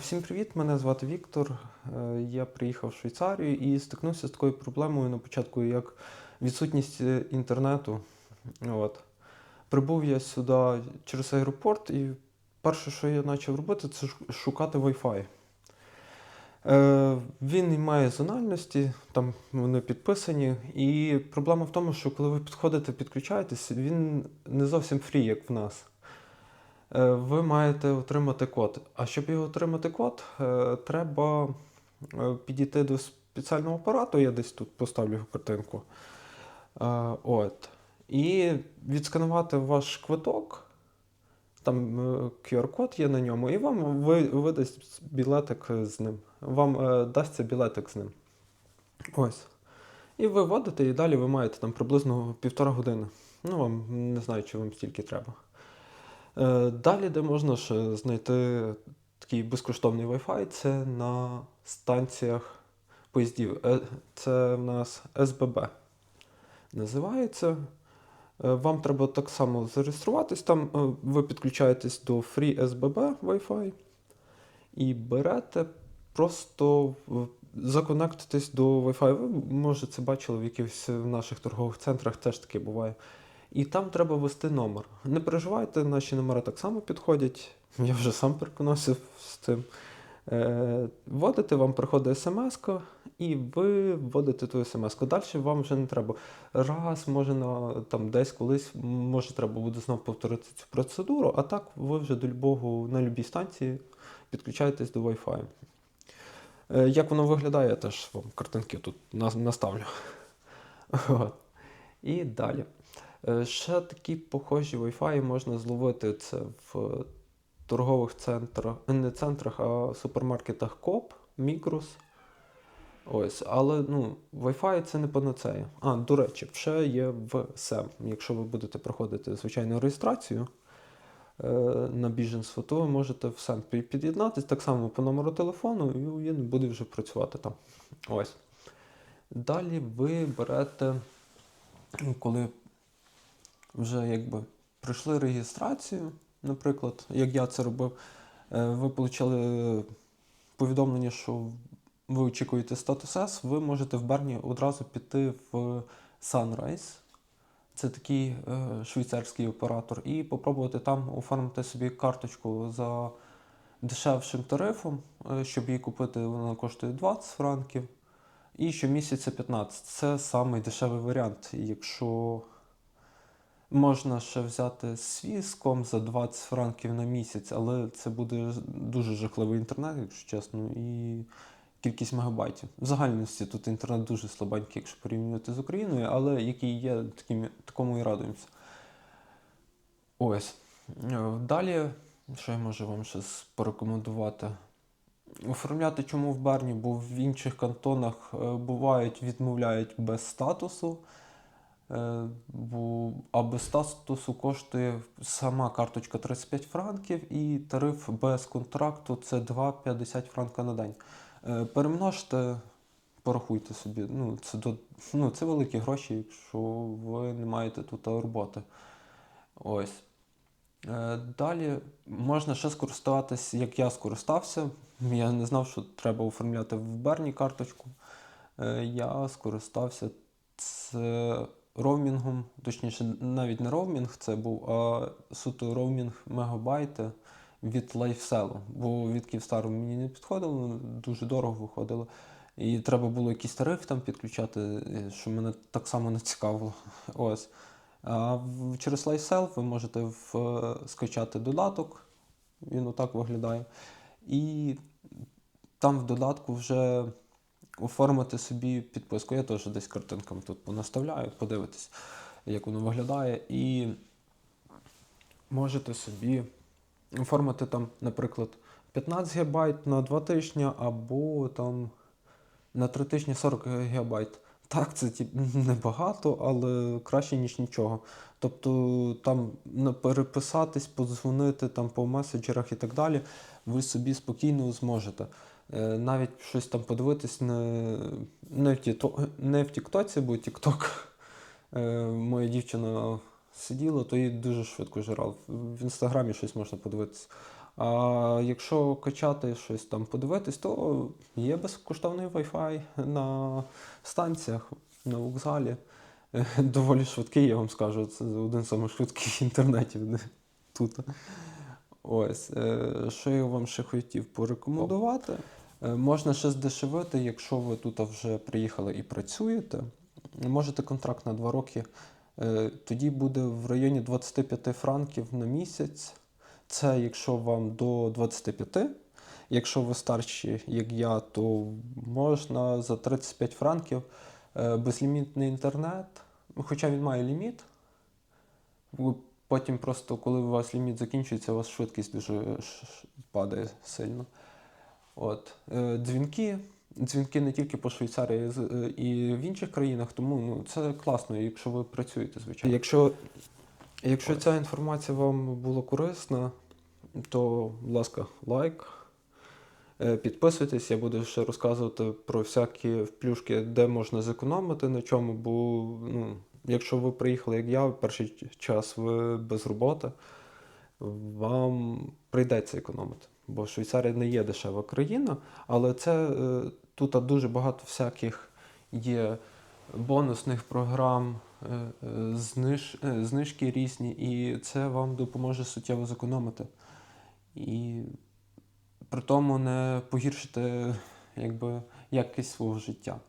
Всім привіт! Мене звати Віктор. Е, Я приїхав в Швейцарію і стикнувся з такою проблемою на початку, як відсутність е, інтернету. От. Прибув я сюди через аеропорт, і перше, що я почав робити, це шукати Wi-Fi. Е, Він не має зональності, там вони підписані. І проблема в тому, що коли ви підходите, підключаєтесь, він не зовсім фрі, як в нас. Е, Ви маєте отримати код. А щоб його отримати код, е, треба е, підійти до спеціального апарату, я десь тут поставлю його картинку. От. І відсканувати ваш квиток. Там QR-код є на ньому, і вам ви- видасть білетик з ним. Вам дасться білетик з ним. Ось. І ви вводите, і далі ви маєте там приблизно півтора години. Ну, вам не знаю, чи вам стільки треба. Е, Далі, де можна ще знайти такий безкоштовний Wi-Fi, це на станціях поїздів. Е, Це в нас СББ називається. Е, Вам треба так само зареєструватись. Там ви підключаєтесь до Free SBB Wi-Fi і берете просто законектитесь до Wi-Fi. Ви може це бачили в якихось в наших торгових центрах, теж таке буває. І там треба ввести номер. Не переживайте, наші номери так само підходять. Я вже сам переконався з цим. Е, вводите, вам приходить смс і ви вводите ту смс Далі вам вже не треба. Раз, може, на, там, десь колись, може, треба буде знову повторити цю процедуру, а так ви вже до любого, на любій станції підключаєтесь до Wi-Fi. Е, як воно виглядає, я теж вам картинки тут наставлю. От. І далі. Е, Ще такі похожі Wi-Fi можна зловити це в торгових центрах, не центрах, а супермаркетах Coop, Migros. Ось, але ну, Wi-Fi це не панацея. А, до речі, ще є в SEM. Якщо ви будете проходити звичайну реєстрацію е, на біженство, то ви можете в SEM пі- під'єднатись так само по номеру телефону, і він буде вже працювати там. Ось. Далі ви берете, коли вже якби пройшли реєстрацію, наприклад, як я це робив, е, ви отримали повідомлення, що ви очікуєте статус С, ви можете в Берні одразу піти в Sunrise. Це такий е, швейцарський оператор, і попробувати там оформити собі карточку за дешевшим тарифом. Е, щоб її купити, вона коштує 20 франків. І щомісяця 15. Це самий дешевий варіант. Якщо можна ще взяти свій ском за 20 франків на місяць, але це буде дуже жахливий інтернет, якщо чесно, і кількість мегабайтів. В загальності тут інтернет дуже слабенький, якщо порівнювати з Україною, але який є, таким, такому і радуємося. Ось. Далі, що я можу вам ще порекомендувати? Оформляти чому в Берні, бо в інших кантонах е, бувають, відмовляють без статусу. Е, а без статусу коштує сама карточка 35 франків і тариф без контракту це 2,50 франка на день. Е, Перемножте, порахуйте собі. Ну, це, до, ну, це великі гроші, якщо ви не маєте тут роботи. Ось. Е, Далі можна ще скористуватись, як я скористався. Я не знав, що треба оформляти в Берні карточку. Е, Я скористався це роумінгом, точніше, навіть не роумінг це був, а суто роумінг мегабайти від LifeSell. Бо від Київстару мені не підходило, дуже дорого виходило. І треба було якийсь тариф там підключати, е, що мене так само не цікавило. Ось. А через LifeSell ви можете в, е, скачати додаток, він отак виглядає. І там в додатку вже оформити собі підписку. Я теж десь картинками тут понаставляю, подивитись, як воно виглядає. І можете собі оформити там, наприклад, 15 ГБ на 2 тижні або там на 3 тижні 40 ГБ. Так, це тип, небагато, але краще, ніж нічого. Тобто там переписатись, подзвонити там по меседжерах і так далі, ви собі спокійно зможете. Е, Навіть щось там подивитись не, не, в, тіто, не в Тіктоці, бо Тікток е, моя дівчина сиділа, то її дуже швидко жирав. В інстаграмі щось можна подивитись. А якщо качати щось там подивитись, то є безкоштовний Wi-Fi на станціях, на вокзалі. Е, Доволі швидкий, я вам скажу. Це один з самих швидких інтернетів тут. Ось, що я вам ще хотів порекомендувати. Е, Можна ще здешевити, якщо ви тут вже приїхали і працюєте. Можете контракт на 2 роки. е, Тоді буде в районі 25 франків на місяць. Це якщо вам до 25. Якщо ви старші, як я, то можна за 35 франків е, безлімітний інтернет. Хоча він має ліміт. Потім просто, коли у вас ліміт закінчується, у вас швидкість дуже падає сильно. От. Е, Дзвінки. Дзвінки не тільки по Швейцарії е, і в інших країнах, тому ну, це класно, якщо ви працюєте, звичайно. Якщо, якщо ця інформація вам була корисна, то, будь ласка, лайк. Е, Підписуйтесь, я буду ще розказувати про всякі плюшки, де можна зекономити на чому, бо ну, якщо ви приїхали, як я, перший час ви без роботи, вам прийдеться економити. Бо Швейцарія не є дешева країна, але це е, тут дуже багато всяких є бонусних програм, е, е, зниж, знижки різні, і це вам допоможе суттєво зекономити. І при тому не погіршити якби, якість свого життя.